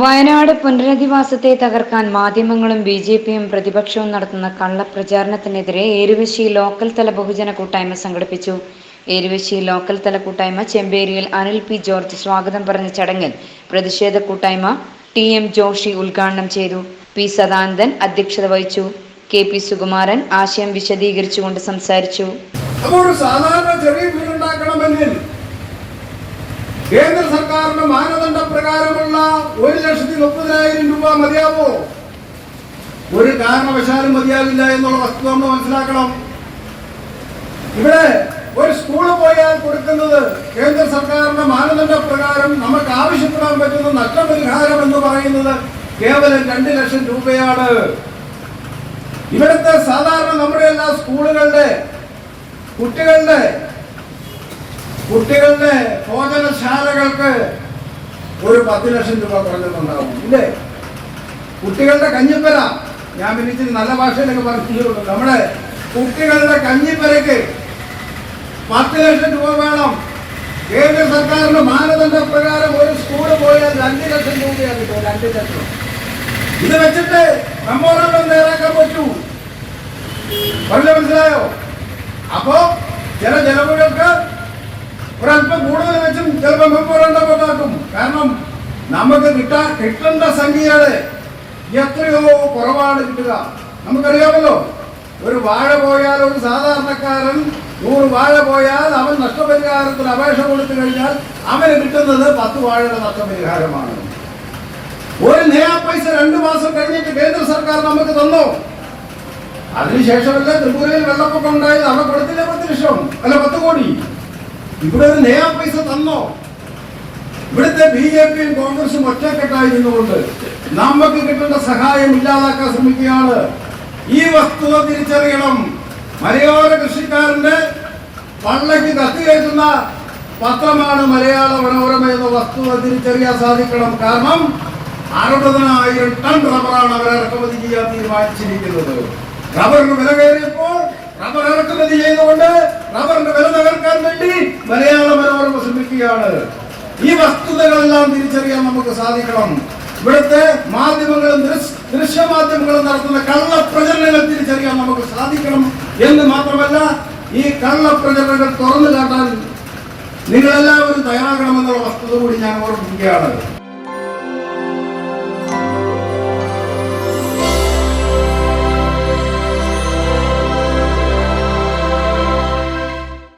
വയനാട് പുനരധിവാസത്തെ തകർക്കാൻ മാധ്യമങ്ങളും B J പിയും പ്രതിപക്ഷവും നടത്തുന്ന കള്ളപ്രചാരണത്തിനെതിരെ ഏരുവശി ലോക്കൽ തല ബഹുജന കൂട്ടായ്മ സംഘടിപ്പിച്ചു. ഏരുവശി ലോക്കൽ തല കൂട്ടായ്മ ചെമ്പേരിയിൽ അനിൽ പി ജോർജ് സ്വാഗതം പറഞ്ഞ ചടങ്ങിൽ പ്രതിഷേധ കൂട്ടായ്മ ടി എം ജോഷി ഉദ്ഘാടനം ചെയ്തു. പി സദാനന്ദൻ അധ്യക്ഷത വഹിച്ചു. കെ പി സുകുമാരൻ ആശയം വിശദീകരിച്ചുകൊണ്ട് സംസാരിച്ചു. സാധാരണ ചെറിയ കേന്ദ്ര സർക്കാരിന്റെ മാനദണ്ഡ പ്രകാരമുള്ള ഒരു ലക്ഷത്തി മുപ്പതിനായിരം രൂപ മതിയാവോ? ഒരു കാരണവശാലും മതിയാകില്ല എന്നുള്ള വസ്തു നമ്മൾ മനസ്സിലാക്കണം. ഇവിടെ ഒരു സ്കൂളിൽ പോയാൽ കൊടുക്കുന്നത് കേന്ദ്ര സർക്കാരിന്റെ മാനദണ്ഡ പ്രകാരം നമുക്ക് ആവശ്യപ്പെടാൻ പറ്റുന്ന നഷ്ടപരിഹാരം എന്ന് പറയുന്നത് കേവലം രണ്ട് ലക്ഷം രൂപയാണ്. ഇവിടുത്തെ സാധാരണ നമ്മുടെ എല്ലാ സ്കൂളുകളുടെ കുട്ടികളുടെ കുട്ടികളുടെ ഭോജനശാലകൾക്ക് ഒരു പത്ത് ലക്ഷം രൂപ കുറഞ്ഞിട്ടുണ്ടാവും. ഇല്ലേ? കുട്ടികളുടെ കഞ്ഞിപ്പര ഞാൻ പിന്നെ നല്ല ഭാഷയിലൊക്കെ പറഞ്ഞിട്ടുണ്ട് നമ്മുടെ കുട്ടികളുടെ കഞ്ഞിപ്പരയ്ക്ക് പത്ത് ലക്ഷം രൂപ വേണം. കേന്ദ്ര സർക്കാരിന്റെ മാനദണ്ഡ പ്രകാരം ഒരു സ്കൂൾ പോയാൽ രണ്ട് ലക്ഷം രൂപയാണ് രണ്ട് ലക്ഷം. ഇത് വെച്ചിട്ട് മെമ്മോറാണ്ടം തയ്യാറാക്കാൻ പറ്റൂ. പറഞ്ഞ മനസ്സിലായോ? അപ്പോ ചില ചെലവുകൾക്ക് ഒരല്പം കൂടുതൽ വെച്ചും ചിലപ്പോൾ മെമ്മോറാണ്ടം ഉണ്ടാക്കും കാരണം നമുക്ക് കിട്ടാൻ കിട്ടേണ്ട സംഖ്യയുടെ എത്രയോ കുറവാണ് കിട്ടുക. നമുക്കറിയാമല്ലോ ഒരു വാഴ പോയാൽ ഒരു സാധാരണക്കാരൻ നൂറ് വാഴ പോയാൽ അവൻ നഷ്ടപരിഹാരത്തിന് അപേക്ഷ കൊടുത്തു കഴിഞ്ഞാൽ അവന് കിട്ടുന്നത് പത്ത് വാഴയുടെ നഷ്ടപരിഹാരമാണ്. ഒരു നയാ പൈസ രണ്ടു മാസം കഴിഞ്ഞിട്ട് കേന്ദ്ര സർക്കാർ നമുക്ക് തന്നോ? അതിനുശേഷമല്ല ത്രിപുരയിൽ വെള്ളപ്പൊക്കം ഉണ്ടായത്? അവിടെ കൊടുത്തില്ല പത്ത് ലക്ഷം? അല്ല പത്ത് കോടി? ഇവിടെ ഒരു നയാ പൈസ തന്നോ? ഇവിടുത്തെ ബി ജെ പിയും കോൺഗ്രസും ഒറ്റക്കെട്ടായി നിന്നുകൊണ്ട് നമുക്ക് കിട്ടേണ്ട സഹായം ഇല്ലാതാക്കാൻ ശ്രമിക്കുകയാണ്. ഈ വസ്തുത തിരിച്ചറിയണം. മലയോര കൃഷിക്കാരന്റെ പള്ളയ്ക്ക് കത്തിയേറ്റുന്ന പത്രമാണ് മലയാള മനോരമ എന്ന വസ്തുത തിരിച്ചറിയാൻ സാധിക്കണം. കാരണം അറുപതിനായിരം ടൺ റബ്ബറാണ് അവർ ഇറക്കുമതി ചെയ്യാൻ തീരുമാനിച്ചിരിക്കുന്നത്. റബ്ബറിന് വില കയറിയപ്പോൾ റബ്ബർ ഇറക്കുമതി ചെയ്തുകൊണ്ട് റബ്ബറിന്റെ വില തകർക്കാൻ വേണ്ടി മലയാള മനോരമ ശ്രമിക്കുകയാണ് ഈ വസ്തുതകളെല്ലാം തിരിച്ചറിയാൻ നമുക്ക് സാധിക്കണം. ഇവിടുത്തെ മാധ്യമങ്ങളും ദൃശ്- ദൃശ്യമാധ്യമങ്ങളും നടത്തുന്ന കള്ളപ്രചരണങ്ങൾ തിരിച്ചറിയാൻ നമുക്ക് സാധിക്കണം എന്ന് മാത്രമല്ല ഈ കള്ളപ്രചരണങ്ങൾ തുറന്നു കാട്ടാൻ നിങ്ങളെല്ലാവരും തയ്യാറാകണമെന്നുള്ള വസ്തുത കൂടി ഞാൻ ഓർമ്മിക്കുകയാണ്.